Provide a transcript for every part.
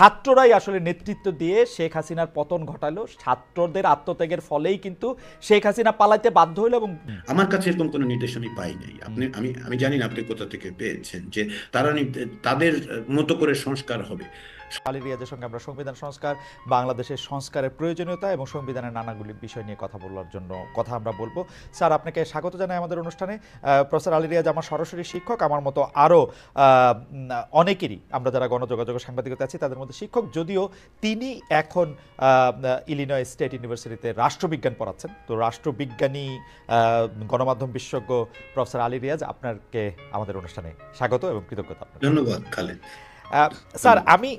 ছাত্ররাই আসলে নেতৃত্ব দিয়ে শেখ হাসিনার পতন ঘটালো। ছাত্রদের আত্মত্যাগের ফলেই কিন্তু শেখ হাসিনা পালাইতে বাধ্য হইল এবং আমার কাছে এরকম কোনো নির্দেশ আমি পাই নাই। আপনি, আমি আমি জানি না আপনি কোথা থেকে পেয়েছেন যে তারা তাদের মতো করে সংস্কার হবে। আলী রিয়াজের সঙ্গে আমরা সংবিধান সংস্কার বাংলাদেশের সংস্কারের প্রয়োজনীয়তা এবং সংবিধানের নানাগুলি বিষয় নিয়ে কথা বলার জন্য কথা আমরা বলব। স্যার আপনাকে স্বাগত জানাই আমাদের অনুষ্ঠানে। প্রফেসর আলী রিয়াজ আমার সরাসরি শিক্ষক আমার মতো আরও অনেকেরই আমরা যারা গণযোগাযোগ সাংবাদিকতা আছি তাদের মধ্যে শিক্ষক যদিও তিনি এখন ইলিনয় স্টেট ইউনিভার্সিটিতে রাষ্ট্রবিজ্ঞান পড়াচ্ছেন। তো রাষ্ট্রবিজ্ঞানী গণমাধ্যম বিশেষজ্ঞ প্রফেসর আলী রিয়াজ আপনাকে আমাদের অনুষ্ঠানে স্বাগত এবং কৃতজ্ঞতা ধন্যবাদ খালেদ। স্যার আমি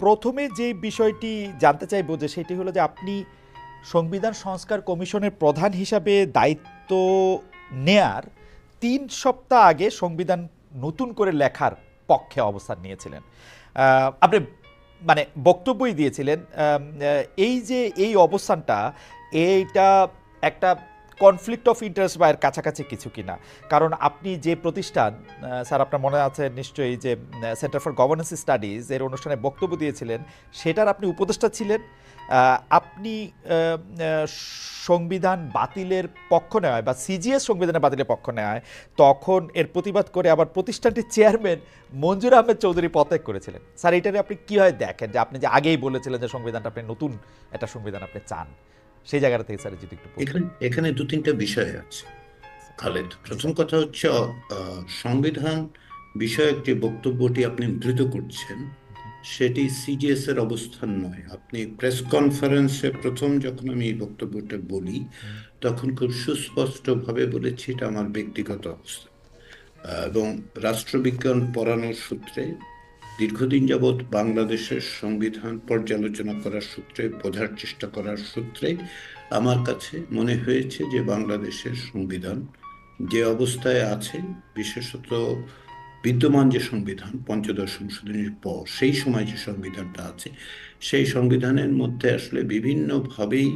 প্রথমে যে বিষয়টি জানতে চাইব যে সেটি হলো যে আপনি সংবিধান সংস্কার কমিশনের প্রধান হিসাবে দায়িত্ব নেয়ার তিন সপ্তাহ আগে সংবিধান নতুন করে লেখার পক্ষে অবস্থান নিয়েছিলেন। আপনি মানে বক্তব্যই দিয়েছিলেন এই যে এই অবস্থানটা, এইটা একটা কনফ্লিক্ট অফ ইন্টারেস্ট বা এর কাছাকাছি কিছু কিনা। কারণ আপনি যে প্রতিষ্ঠান স্যার আপনার মনে আছে নিশ্চয়ই যে সেন্টার ফর গভর্নেন্স স্টাডিজ এর অনুষ্ঠানে বক্তব্য দিয়েছিলেন, সেটার আপনি উপদেষ্টা ছিলেন। আপনি সংবিধান বাতিলের পক্ষ নেওয়ায় বা সিজিএস সংবিধানের বাতিলের পক্ষ নেওয়ায় তখন এর প্রতিবাদ করে আবার প্রতিষ্ঠানটির চেয়ারম্যান মঞ্জুর আহমেদ চৌধুরী পদত্যাগ করেছিলেন। স্যার এটারে আপনি কীভাবে দেখেন যে আপনি যে আগেই বলেছিলেন যে সংবিধানটা আপনি নতুন একটা সংবিধান আপনি চান? সেই জায়গাটা থেকে স্যার যদি একটু এখানে এখানে দু তিনটা বিষয় আছে। খালেদ, প্রথম কথা হচ্ছে সংবিধান বিষয়ক যে বক্তব্যটি আপনি উদ্ধৃত করছেন, সেটি সিজিএস এর অবস্থান নয়। আপনি প্রেস কনফারেন্সে প্রথম যখন আমি এই বক্তব্যটা বলি, তখন খুব সুস্পষ্টভাবে বলেছি, এটা আমার ব্যক্তিগত অবস্থা। এবং রাষ্ট্রবিজ্ঞান পড়ানোর সূত্রে দীর্ঘদিন যাবৎ বাংলাদেশের সংবিধান পর্যালোচনা করার সূত্রে, বোঝার চেষ্টা করার সূত্রে আমার কাছে মনে হয়েছে যে বাংলাদেশের সংবিধান যে অবস্থায় আছে, বিশেষত বিদ্যমান যে সংবিধান, পঞ্চদশ সংশোধনীর পর সেই সময় যে সংবিধানটা আছে, সেই সংবিধানের মধ্যে আসলে বিভিন্নভাবেই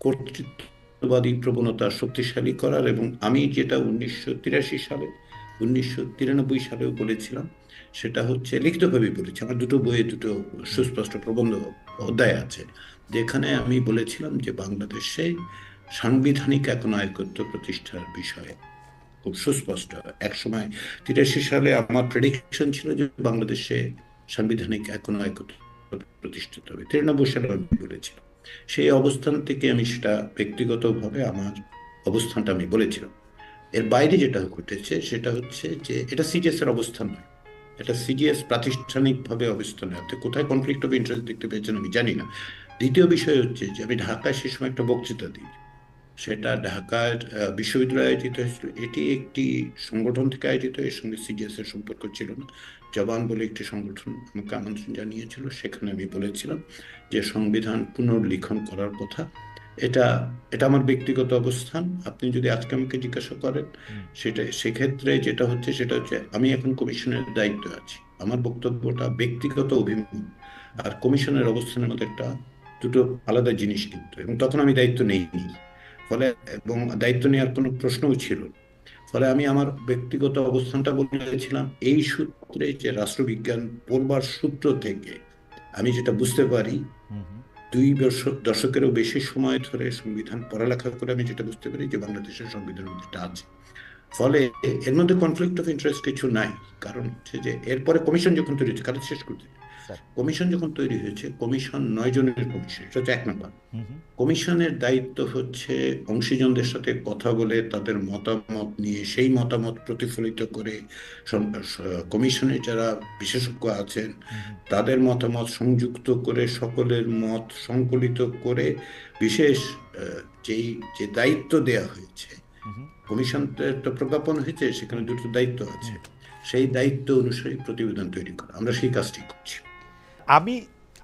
কর্তৃত্ববাদী প্রবণতা শক্তিশালী করার এবং আমি যেটা উনিশশো তিরাশি সালে, উনিশশো তিরানব্বই সালেও বলেছিলাম সেটা হচ্ছে লিখিতভাবেই বলেছি। আমার দুটো বইয়ে দুটো সুস্পষ্ট প্রবন্ধ অধ্যায় আছে, যেখানে আমি বলেছিলাম যে বাংলাদেশে সাংবিধানিক একনায়কত্ব প্রতিষ্ঠার বিষয়ে খুব সুস্পষ্ট। এক সময় তিরাশি সালে আমার প্রেডিকশন ছিল যে বাংলাদেশে সাংবিধানিক একনায়কত্ব প্রতিষ্ঠিত হবে। তিরানব্বই সালে আমি বলেছিলাম। সেই অবস্থান থেকে আমি সেটা ব্যক্তিগতভাবে আমার অবস্থানটা আমি বলেছিলাম। এর বাইরে যেটা ঘটেছে সেটা হচ্ছে যে এটা সিজিএস এর অবস্থান নয়। এটা সিজিএস প্রাতিষ্ঠানিকভাবে অবস্থান আপনি কোথায় কনফ্লিক্ট অফ ইন্টারেস্ট দেখতে পেয়েছেন আমি জানি না। দ্বিতীয় বিষয় হচ্ছে যে, আমি ঢাকায় সে সময় একটা বক্তৃতা দিই। সেটা ঢাকার বিশ্ববিদ্যালয়ে আয়োজিত হয়েছিল। এটি একটি সংগঠন থেকে আয়োজিত, এর সঙ্গে সিজিএস এর সম্পর্ক ছিল না। জবান বলে একটি সংগঠন আমাকে আমন্ত্রণ জানিয়েছিল, সেখানে আমি বলেছিলাম যে, সংবিধান পুনর্লিখন করার কথা এটা এটা আমার ব্যক্তিগত অবস্থান আপনি যদি আজকে আমাকে জিজ্ঞাসা করেন। সেটা সেক্ষেত্রে যেটা হচ্ছে সেটা হচ্ছে আমি এখন কমিশনের দায়িত্ব আছি আমার বক্তব্যটা ব্যক্তিগত অভিমত আর কমিশনের অবস্থানের মধ্যে একটা দুটো আলাদা জিনিস কিন্তু এবং তখন আমি দায়িত্ব নেইনি ফলে এবং দায়িত্ব নেওয়ার কোনো প্রশ্নও ছিল। ফলে আমি আমার ব্যক্তিগত অবস্থানটা বলেছিলাম এই সূত্রে যে রাষ্ট্রবিজ্ঞান পড়বার সূত্র থেকে আমি যেটা বুঝতে পারি। দুই দশক দশকেরও বেশি সময় ধরে সংবিধান পড়ালেখা করে আমি যেটা বুঝতে পারি যে বাংলাদেশের সংবিধান মধ্যে এটা আছে ফলে এর মধ্যে কনফ্লিক্ট অফ ইন্টারেস্ট কিছু নাই কারণ হচ্ছে যে এরপরে কমিশন যখন তৈরি হচ্ছে কারণ শেষ করতে। কমিশন যখন তৈরি হয়েছে কমিশন নয় জনের কমিশন সেটা হচ্ছে এক নম্বর। কমিশনের দায়িত্ব হচ্ছে অংশীজনদের সাথে কথা বলে তাদের মতামত নিয়ে সেই মতামত প্রতিফলিত করে সং- স- কমিশনে যারা বিশেষজ্ঞ আছেন। তাদের মতামত সংযুক্ত করে সকলের মত সংকলিত করে বিশেষ যেই যে দায়িত্ব দেয়া হয়েছে। কমিশনের তো প্রজ্ঞাপন হয়েছে সেখানে দুটো দায়িত্ব আছে সেই দায়িত্ব অনুসারে প্রতিবেদন তৈরি করা আমরা সেই কাজটি করছি আমি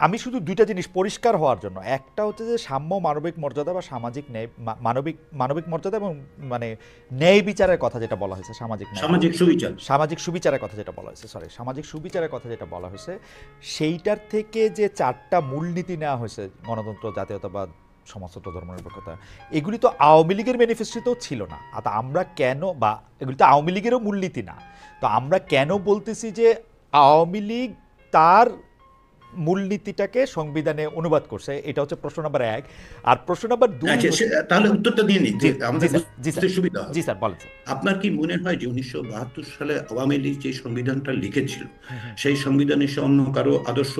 আমি শুধু দুইটা জিনিস পরিষ্কার হওয়ার জন্য। একটা হচ্ছে যে সাম্য মানবিক মর্যাদা বা সামাজিক ন্যায় মানবিক মানবিক মর্যাদা এবং মানে ন্যায় বিচারের কথা যেটা বলা হয়েছে সামাজিক সামাজিক সুবিচার। সামাজিক সুবিচারের কথা যেটা বলা হয়েছে সরি সামাজিক সুবিচারের কথা যেটা বলা হয়েছে সেইটার থেকে যে চারটা মূলনীতি নেওয়া হয়েছে গণতন্ত্র জাতীয়তাবাদ সমাজতন্ত্র ধর্মনিরপেক্ষতা এগুলি তো আওয়ামী লীগের ম্যানিফেস্টোতেও ছিল না। আর তা আমরা কেন বা এগুলি তো আওয়ামী লীগেরও মূলনীতি না। তো আমরা কেন বলতেছি যে আওয়ামী লীগ তার মূলনীতিটাকে সংবিধানে অনুবাদ করছে এটা হচ্ছে প্রশ্ন নাম্বার এক। আর প্রশ্ন নাম্বার দুই আচ্ছা তাহলে উত্তরটা দিয়ে স্যার। সুবিধা জি স্যার বলেন আপনার কি মনে হয় যে উনিশশো বাহাত্তর সালে আওয়ামী লীগ যে সংবিধানটা লিখেছিল সেই সংবিধানে সে অন্য কারও আদর্শ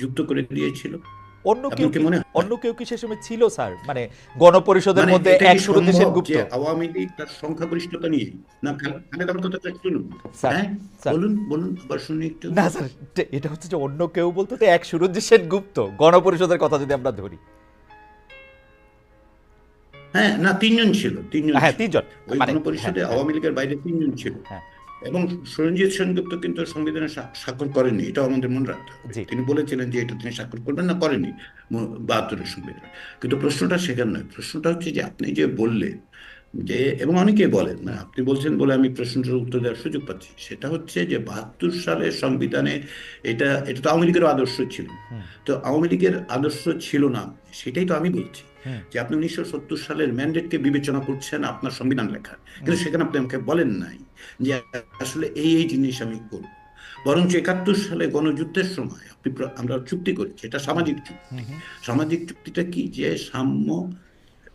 যুক্ত করে দিয়েছিল? অন্য কেউ অন্য কেউ কি সে সময় ছিল স্যার? মানে গণপরিষদের মানে মধ্যে এটা এক সম্ভব সেনগুপ্ত আওয়ামী লীগ তার সংখ্যাগরিষ্ঠতা নিয়ে? না খালেদ কথাটা শুনুন হ্যাঁ। বলুন বলুন আবার শুনি একটু। না স্যার এটা- হচ্ছে যে অন্য কেউ বলতে তো এক সুরজি সেনগুপ্ত গণপরিষদের কথা যদি আমরা ধরি। হ্যাঁ না তিনজন ছিল তিনজন হ্যাঁ তিনজন। মানে গণপরিষদে হ্যাঁ, আওয়ামী লীগের বাইরে তিনজন ছিল। হ্যাঁ। এবং সরঞ্জিৎ সেনগুপ্ত কিন্তু সংবিধানে স্বা- স্বাক্ষর করেনি এটা আমাদের মনে রাখতে হবে। তিনি বলেছিলেন যে এটা তিনি স্বাক্ষর করবেন না করেনি বাহাত্তরের সংবিধান। কিন্তু প্রশ্নটা সেখানে নয় প্রশ্নটা হচ্ছে যে আপনি যে বললেন যে এবং অনেকেই বলেন না আপনি বলছেন বলে আমি প্রশ্নটার উত্তর দেওয়ার সুযোগ পাচ্ছি সেটা হচ্ছে যে বাহাত্তর সালের সংবিধানে এটা এটা তো আওয়ামী লীগের আদর্শ ছিল। তো আওয়ামী লীগের আদর্শ ছিল না সেটাই তো আমি বলছি। যে আপনি উনিশশো সত্তর সালের ম্যান্ডেটকে বিবেচনা করছেন আপনার সংবিধান লেখার। কিন্তু সেখানে আপনি আমাকে বলেন নাই যে আসলে এই এই জিনিস আমি করব। বরঞ্চ একাত্তর সালে গণযুদ্ধের সময় আপনি আমরা চুক্তি করেছি এটা সামাজিক চুক্তি। সামাজিক চুক্তিটা কি যে সাম্য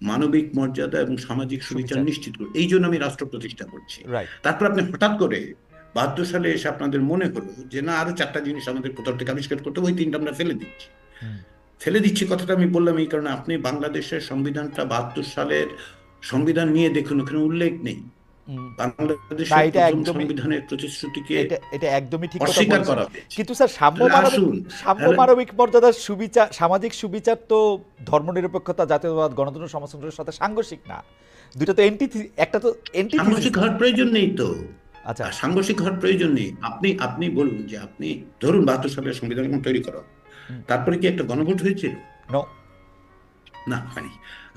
মানবিক মর্যাদা এবং সামাজিক সুবিচার। নিশ্চিত করে এই জন্য আমি রাষ্ট্র প্রতিষ্ঠা করছি। তারপর আপনি হঠাৎ করে বাহাত্তর সালে এসে আপনাদের মনে হলো যে না আরও চারটা জিনিস আমাদের কোথাও থেকে আবিষ্কার করতে হবে, ওই তিনটা আমরা ফেলে দিচ্ছি। ফেলে দিচ্ছি কথাটা আমি বললাম এই কারণে। আপনি বাংলাদেশের সংবিধানটা বাহাত্তর সালের সংবিধান নিয়ে দেখুন ওখানে উল্লেখ নেই। হুম। বাংলাদেশের না, এটা প্রথম একদমই- সংবিধানের প্রতিশ্রুতিকে এটা এটা একদমই ঠিক অস্বীকার করা কিন্তু স্যার সাম্য তাহলে মানবিক আসুন, সাম্য মানবিক মর্যাদার সুবিচার সামাজিক সুবিচার তো ধর্মনিরপেক্ষতা জাতীয়তাবাদ গণতন্ত্র সমাজতন্ত্রের সাথে সাংঘর্ষিক না। দুটো তো এন্টি একটা তো এন্টি সাংঘর্ষিক হওয়ার প্রয়োজন নেই তো। আচ্ছা। সাংঘর্ষিক হওয়ার প্রয়োজন নেই। আপনি আপনি বলুন যে আপনি ধরুন বাহাত্তর সালের সংবিধান তৈরি করা। তারপরে কি একটা গণভোট হয়েছিল? না হয়নি।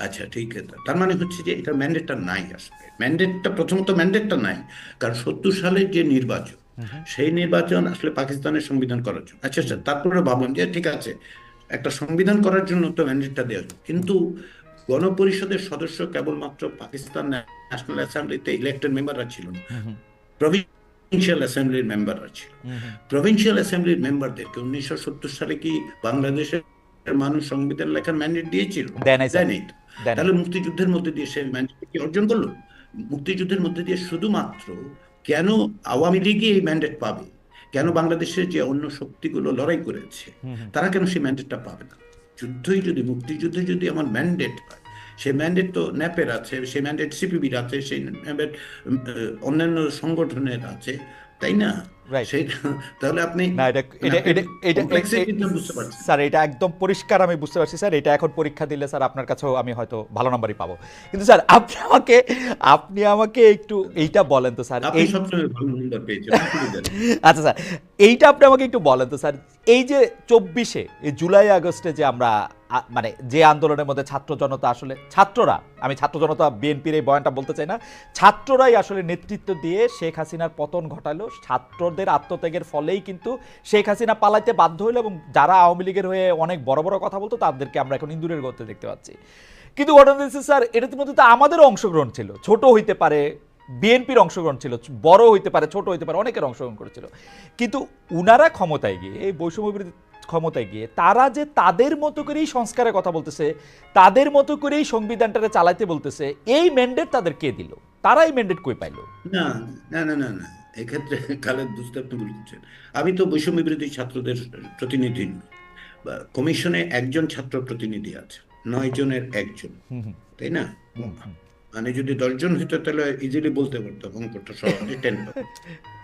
আচ্ছা ঠিক আছে। তার মানে হচ্ছে যে এটা ম্যান্ডেটটা নাই আসলে। ম্যান্ডেটটা প্রথমত ম্যান্ডেটটা নাই। কারণ সত্তর সালের যে নির্বাচন সেই নির্বাচন আসলে পাকিস্তানের সংবিধান করার জন্য। আচ্ছা আচ্ছা তারপরে ভাবলাম যে ঠিক আছে একটা সংবিধান করার জন্য তো ম্যান্ডেটটা দেওয়া। কিন্তু গণপরিষদের সদস্য কেবলমাত্র পাকিস্তান ন্যাশনাল অ্যাসেম্বলিতে ইলেক্টেড মেম্বাররা ছিল না। প্রভিন্সিয়াল অ্যাসেম্বলির মেম্বাররা ছিল প্রভিন্সিয়াল অ্যাসেম্বলির মেম্বারদেরকে উনিশশো সত্তর সালে কি বাংলাদেশের মানুষ সংবিধান লেখার ম্যান্ডেট দিয়েছিল? দেয়নি। তাহলে মুক্তিযুদ্ধের মধ্যে দিয়ে সে ম্যান্ডেট কি অর্জন করল? মুক্তিযুদ্ধের মধ্যে দিয়ে শুধুমাত্র কেন আওয়ামী লীগই এই ম্যান্ডেট পাবে? কেন বাংলাদেশের যে অন্য শক্তিগুলো লড়াই করেছে। তারা কেন সেই ম্যান্ডেটটা পাবে না? যুদ্ধই যদি মুক্তিযুদ্ধে যদি আমার ম্যান্ডেট হয় সেই ম্যান্ডেট তো ন্যাপের আছে সেই ম্যান্ডেট সিপিবির আছে, সেই অন্যান্য সংগঠনের আছে, তাই না? তাহলে আপনি না এটা এটা এটা এটা complexity টা বুঝতে পারছেন। স্যার এটা একদম পরিষ্কার আমি বুঝতে পারছি স্যার। এটা এখন পরীক্ষা দিলে স্যার আপনার কাছেও আমি হয়তো ভালো নাম্বারই পাবো। কিন্তু স্যার আপনি আমাকে আপনি আমাকে একটু এইটা বলেন তো স্যার। আপনি এই সবসময় ভালো নম্বর পেয়েছেন আচ্ছা স্যার এইটা আপনি আমাকে একটু বলেন তো স্যার। এই যে চব্বিশে এই জুলাই আগস্টে যে আমরা মানে যে আন্দোলনের মধ্যে ছাত্র জনতা আসলে ছাত্ররা আমি ছাত্র জনতা বিএনপির এই বয়ানটা বলতে চাই না ছাত্ররাই আসলে নেতৃত্ব দিয়ে শেখ হাসিনার পতন ঘটালো ছাত্রদের আত্মত্যাগের ফলেই কিন্তু শেখ হাসিনা পালাইতে বাধ্য হলো এবং যারা আওয়ামী লীগের হয়ে অনেক বড় বড় কথা বলতো, তাদেরকে আমরা এখন ইন্দুরের গর্তে দেখতে পাচ্ছি। কিন্তু ঘটনা হচ্ছে স্যার এটার মধ্যে তো আমাদেরও অংশগ্রহণ ছিল। ছোট হইতে পারে, বিএনপির অংশগ্রহণ ছিল, বড় হইতে পারে, ছোট হইতে পারে, অনেকের অংশগ্রহণ করেছিল। কিন্তু উনারা ক্ষমতায় গিয়ে, এই বৈষম্য ক্ষমতায় গিয়ে, তারা যে তাদের মতো করেই সংস্কারের কথা বলতেছে, তাদের মতো করেই সংবিধানটাকে চালাইতে বলতেছে, এই ম্যান্ডেট তাদের কে দিল? তারা এই ম্যান্ডেট কই পাইলো? না না না না। এক্ষেত্রে খালেদ বুঝতে আপনি ভুল করছেন আমি তো বৈষম্য বিরোধী ছাত্রদের প্রতিনিধি কমিশনে একজন ছাত্র প্রতিনিধি আছে নয় জনের একজন। তাই না। মানে যদি দশজন হইতো তাহলে ইজিলি বলতে পারতো অঙ্কটা সহজে টেন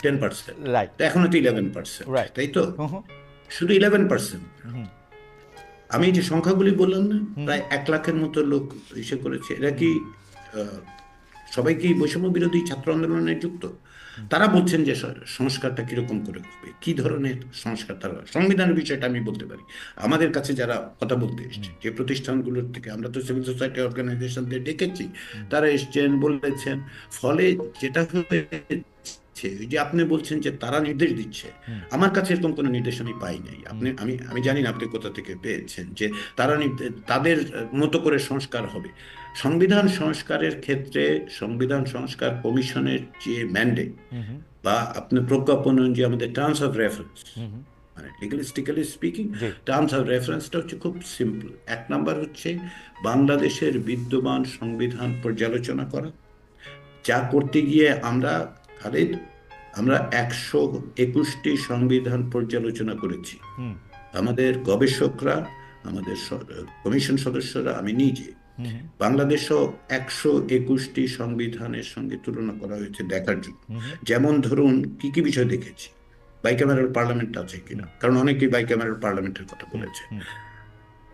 টেন পার্সেন্ট রাইট এখন তো ইলেভেন পার্সেন্ট. তাই তো? শুধু ইলেভেন পার্সেন্ট। আমি যে সংখ্যাগুলি বললাম না প্রায় এক লাখের মতো লোক ইসে করেছে এরা কি আহ, সবাই কি বৈষম্য বিরোধী ছাত্র আন্দোলনে যুক্ত। তারা বলছেন যে সংস্কারটা কীরকম করে হবে কি ধরনের সংস্কার তারা? সংবিধানের বিষয়টা আমি বলতে পারি। আমাদের কাছে যারা কথা বলতে এসছে যে প্রতিষ্ঠানগুলোর থেকে আমরা তো সিভিল সোসাইটি অর্গানাইজেশনদের ডেকেছি তারা এসছেন বলেছেন। ফলে যেটা যে আপনি বলছেন যে তারা নির্দেশ দিচ্ছে আমার কাছে এরকম কোনো নির্দেশ আমি পাই নাই। আপনি আমি আমি জানি না আপনি কোথা থেকে পেয়েছেন যে তারা তাদের মতো করে সংস্কার হবে। সংবিধান সংস্কারের ক্ষেত্রে সংবিধান সংস্কার কমিশনের যে ম্যান্ডেট বা আপনি প্রজ্ঞাপন যে আমাদের টার্মস অফ রেফারেন্স। মানে লিগালিস্টিক্যালি স্পিকিং টার্মস অফ রেফারেন্সটা হচ্ছে খুব সিম্পল এক নাম্বার হচ্ছে বাংলাদেশের বিদ্যমান সংবিধান পর্যালোচনা করা। যা করতে গিয়ে আমরা খালিদ আমরা একশো একুশটি সংবিধান পর্যালোচনা করেছি। আমাদের গবেষকরা আমাদের কমিশন সদস্যরা আমি নিজে বাংলাদেশও একশো একুশটি সংবিধানের সঙ্গে তুলনা করা হয়েছে দেখার জন্য। যেমন ধরুন কি কি বিষয় দেখেছি? বাইক্যামেরাল পার্লামেন্ট আছে কিনা? কারণ অনেকেই বাইক্যামেরাল পার্লামেন্টের কথা বলেছে।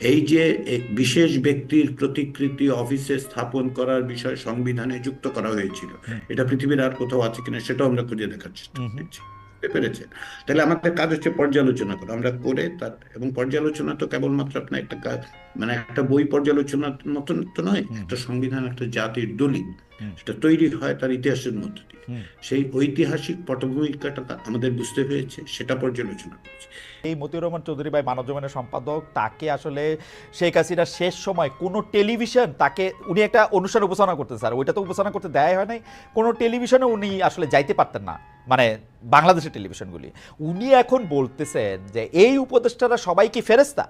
এই যে বিশেষ ব্যক্তির প্রতিকৃতি অফিসে স্থাপন করার বিষয় সংবিধানে যুক্ত করা হয়েছিল এটা পৃথিবীর আর কোথাও আছে কিনা সেটাও আমরা খুঁজে দেখার চেষ্টা। করছি। বুঝতে পেরেছেন। তাহলে আমাদের কাজ হচ্ছে পর্যালোচনা করা। আমরা করে তার এবং পর্যালোচনা তো কেবলমাত্র আপনার একটা কাজ মানে একটা বই পর্যালোচনার মতন তো নয় একটা সংবিধান একটা জাতির দলিল সেটা তৈরি হয় তার ইতিহাসের মধ্যে দিয়ে। সেই ঐতিহাসিক পটভূমিকাটা আমাদের বুঝতে হয়েছে সেটা পর্যালোচনা করেছি। এই মতিউর রহমান চৌধুরী ভাই মানব জমিনের সম্পাদক তাকে আসলে শেখ হাসিনার শেষ সময় কোনো টেলিভিশন তাকে উনি একটা অনুষ্ঠান উপস্থাপনা করতেন স্যার। ওইটা তো উপস্থাপনা করতে দেয় হয় নাই। কোনো টেলিভিশনে উনি আসলে যাইতে পারতেন না। মানে বাংলাদেশের টেলিভিশনগুলি উনি এখন বলতেছেন যে এই উপদেষ্টারা সবাই কি ফেরেস্তা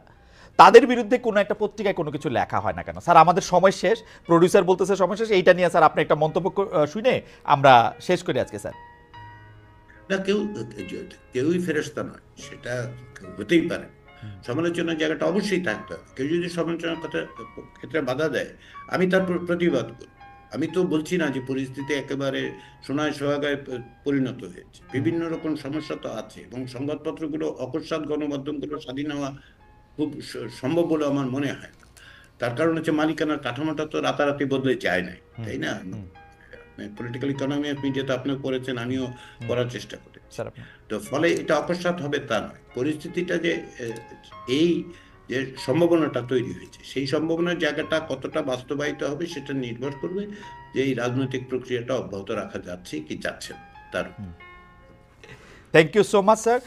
তাদের বিরুদ্ধে কোনো একটা পত্রিকায় কোনো কিছু লেখা হয় না কেন? স্যার আমাদের সময় শেষ। প্রডিউসার বলতেছে সময় শেষ। এইটা নিয়ে স্যার আপনি একটা মন্তব্য শুনে আমরা শেষ করি আজকে স্যার। না কেউ কেউই ফেরস্তা নয়। সেটা হতেই পারে। সমালোচনার জায়গাটা অবশ্যই থাকতে হবে কেউ যদি সমালোচনার কথা ক্ষেত্রে বাধা দেয় আমি তার প্রতিবাদ করি আমি তো বলছি না যে পরিস্থিতি একেবারে সোনায় সোহাগায় পরিণত হয়েছে। বিভিন্ন রকম সমস্যা তো আছে এবং সংবাদপত্রগুলো অকস্মাৎ গণমাধ্যমগুলো স্বাধীন হওয়া খুব সম্ভব বলে আমার মনে হয় তার কারণ হচ্ছে মালিকানার কাঠামোটা তো রাতারাতি বদলে যায় নাই তাই না? পলিটিক্যাল ইকোনমি অফ মিডিয়া তো আপনিও করেছেন আমিও করার চেষ্টা করি তো ফলে এটা অকস্মাৎ হবে তা নয়। পরিস্থিতিটা যে এই যে সম্ভাবনাটা তৈরি হয়েছে। সেই সম্ভাবনার জায়গাটা কতটা বাস্তবায়িত হবে সেটা নির্ভর করবে যে এই রাজনৈতিক প্রক্রিয়াটা অব্যাহত রাখা যাচ্ছে কি যাচ্ছে তার thank you so much sir